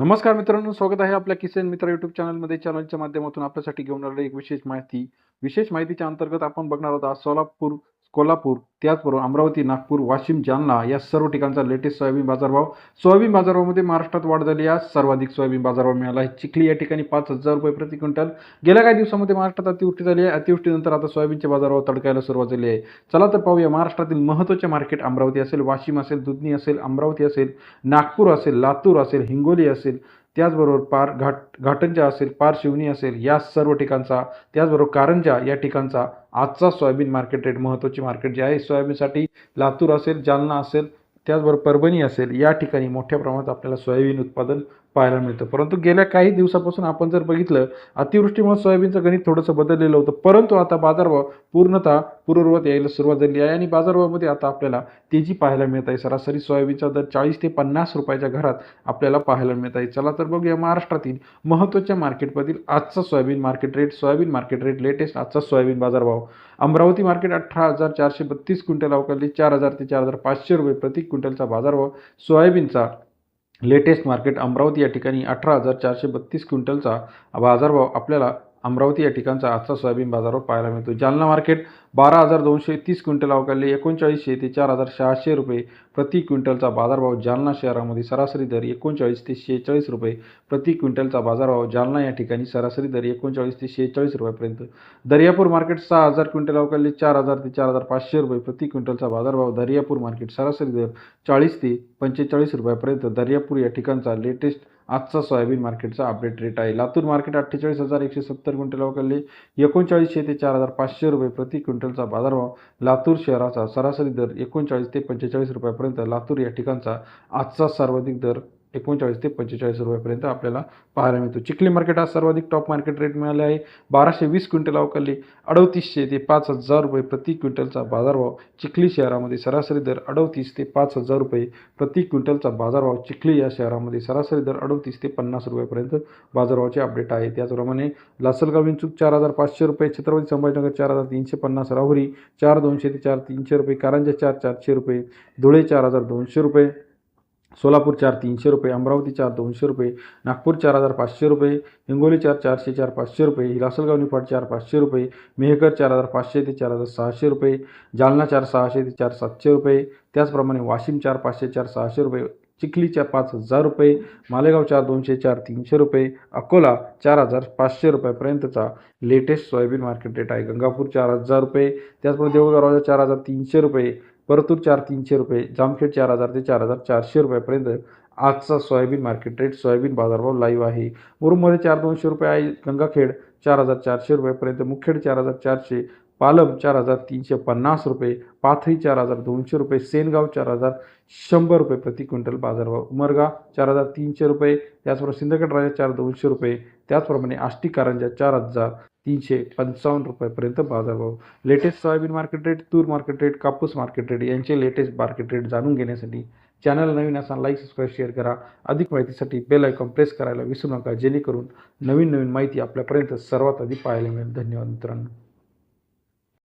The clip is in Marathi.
नमस्कार मित्रांनो स्वागत आहे आपल्या किसन मित्र युट्यूब चॅनलमध्ये चॅनलच्या माध्यमातून आपल्यासाठी घेऊन आलेली एक विशेष माहिती. विशेष माहितीच्या अंतर्गत आपण बघणार आहोत आज सोलापूर कोल्हापूर त्याचबरोबर अमरावती नागपूर वाशिम जालना या सर्व ठिकाणचा लेटेस्ट सोयाबीन बाजारभाव. सोयाबीन बाजारभावामध्ये महाराष्ट्रात वाढ झाली आहे. सर्वाधिक सोयाबीन बाजारभाव मिळाला आहे. चिखली या ठिकाणी पाच हजार रुपये प्रति क्विंटल. गेल्या काही दिवसामध्ये महाराष्ट्रात अतिवृष्टी झाली आहे. अतिवृष्टीनंतर आता सोयाबीनचे बाजारभाव तडकायला सुरुवात झाली आहे. चला तर पाहूया महाराष्ट्रातील महत्त्वाचे मार्केट अमरावती असेल वाशिम असेल दुधनी असेल अमरावती असेल नागपूर असेल लातूर असेल हिंगोली असेल त्याचबरोबर पार घाट घाटंजा असेल पार शिवणी असेल या सर्व ठिकाणचा त्याचबरोबर कारंजा या ठिकाणचा आजचा सोयाबीन मार्केट रेट महत्त्वाची मार्केट जे आहे सोयाबीनसाठी लातूर असेल जालना असेल त्याचबरोबर परभणी असेल या ठिकाणी मोठ्या प्रमाणात आपल्याला सोयाबीन उत्पादन पाहायला मिळतं. परंतु गेल्या काही दिवसापासून आपण जर बघितलं अतिवृष्टीमुळे सोयाबीनचं गणित थोडंसं बदललेलं होतं. परंतु आता बाजारभाव पूर्णतः पूर्ववत यायला सुरुवात झाली आहे आणि बाजारभावामध्ये आता आपल्याला तेजी पाहायला मिळत आहे. सरासरी सोयाबीनचा दर चाळीस ते पन्नास रुपयाच्या घरात आपल्याला पाहायला मिळत आहे. चला तर बघूया महाराष्ट्रातील महत्त्वाच्या मार्केटमधील आजचा soybean market rate soybean market rate latest आजचा सोयाबीन बाजारभाव. अमरावती मार्केट अठरा हजार चारशे बत्तीस क्विंटल अवकाली चार हजार ते चार हजार पाचशे रुपये प्रति क्विंटलचा बाजारभाव. सोयाबीनचा लेटेस्ट मार्केट अमरावती या ठिकाणी अठरा हजार चारशे बत्तीस क्विंटलचा बाजारभाव आपल्याला अमरावती या ठिकाणचा आजचा सोयाबीन बाजारावर पाहायला मिळतो जालना मार्केट बारा हजार दोनशे तीस क्विंटल अवकाळले एकोणचाळीसशे ते चार हजार सहाशे रुपये प्रति क्विंटलचा बाजारभाव. जालना शहरामध्ये सरासरी दर एकोणचाळीस ते शेहेचाळीस रुपये प्रति क्विंटलचा बाजारभाव. जालना या ठिकाणी सरासरी दर एकोणचाळीस ते शेहेचाळीस रुपयापर्यंत. दर्यापूर मार्केट सहा हजार क्विंटल अवकाळले चार हजार ते चार हजार पाचशे रुपये प्रति क्विंटलचा बाजारभाव. दर्यापूर मार्केट सरासरी दर चाळीस ते पंचेचाळीस रुपयापर्यंत. दर्यापूर या ठिकाणचा लेटेस्ट आजचा सोयाबीन मार्केटचा अपडेट रेट आहे. लातूर मार्केट अठ्ठेचाळीस हजार एकशे सत्तर क्विंटल अवकाळले एकोणचाळीसशे ते चार हजार पाचशे रुपये प्रति क्विंटलचा बाजारभाव. लातूर शहराचा सरासरी दर एकोणचाळीस ते पंचेचाळीस रुपयापर्यंत लातूर या ठिकाणचा आजचा सर्वाधिक दर एकोणचाळीस ते पंचेचाळीस रुपयापर्यंत आपल्याला पाहायला मिळतो. चिखली मार्केट हा सर्वाधिक टॉप मार्केट रेट मिळाले आहे. बाराशे वीस क्विंटल अवकाळले अडतीसशे ते पाच हजार रुपये प्रति क्विंटलचा बाजारभाव चिखली शहरामध्ये सरासरी दर अडतीस ते पाच हजार रुपये प्रति क्विंटलचा बाजारभाव चिखली या शहरामध्ये सरासरी दर अडतीस ते पन्नास रुपयापर्यंत बाजारभावाचे अपडेट आहे. त्याचप्रमाणे लासलगाव विंचूक चार हजार पाचशे रुपये छत्रपती संभाजीनगर चार हजार तीनशे पन्नास राहुरी चार दोनशे ते चार तीनशे रुपये कारंजा चार चारशे रुपये धुळे चार हजार दोनशे रुपये सोलापूर चार तीनशे रुपये अमरावती चार दोनशे रुपये नागपूर चार हजार पाचशे रुपये हिंगोली चार चारशे चार पाचशे रुपये लासलगाव निफाड चार पाचशे रुपये मेहकर चार हजार पाचशे ते चार हजार सहाशे रुपये जालना चार सहाशे ते चार सातशे रुपये त्याचप्रमाणे वाशिम चार पाचशे चार सहाशे रुपये चिखलीच्या पाच हजार रुपये मालेगाव चार दोनशे चार तीनशे रुपये अकोला चार हजार पाचशे रुपयापर्यंतचा लेटेस्ट सोयाबीन मार्केट रेट आहे. गंगापूर चार हजार रुपये त्याचप्रमाणे देऊळगाव चार हजार तीनशे रुपये परतूर चार तीनशे रुपये जामखेड चार हजार ते चार हजार चारशे रुपयापर्यंत आजचा सोयाबीन मार्केट रेट सोयाबीन बाजारभाव लाईव्ह आहे. मुरुममध्ये चार दोनशे रुपये आहे गंगाखेड चार हजार चारशे रुपयापर्यंत मुखेड चार हजार चारशे पालम चार हजार तीनशे पन्नास रुपये पाथरी चार हजार दोनशे रुपये सेनगाव चार हजार शंभर रुपये प्रति क्विंटल बाजारभाव उमरगा चार हजार तीनशे रुपये त्याचबरोबर सिंदखेड राजा चार दोनशे रुपये त्याचप्रमाणे आष्टी कारंजा चार हजार तीनशे पंचावन्न रुपयापर्यंत बाजारभाव लेटेस्ट सोयाबीन मार्केट रेट तूर मार्केट रेट कापूस मार्केट रेट यांचे लेटेस्ट मार्केट रेट जाणून घेण्यासाठी चॅनल नवीन असाल लाईक सबस्क्राईब शेअर करा. अधिक माहितीसाठी बेल आयकॉन प्रेस करायला विसरू नका जेणेकरून नवीन नवीन माहिती आपल्यापर्यंत सर्वात आधी पाहायला मिळेल. धन्यवाद मित्रांनो.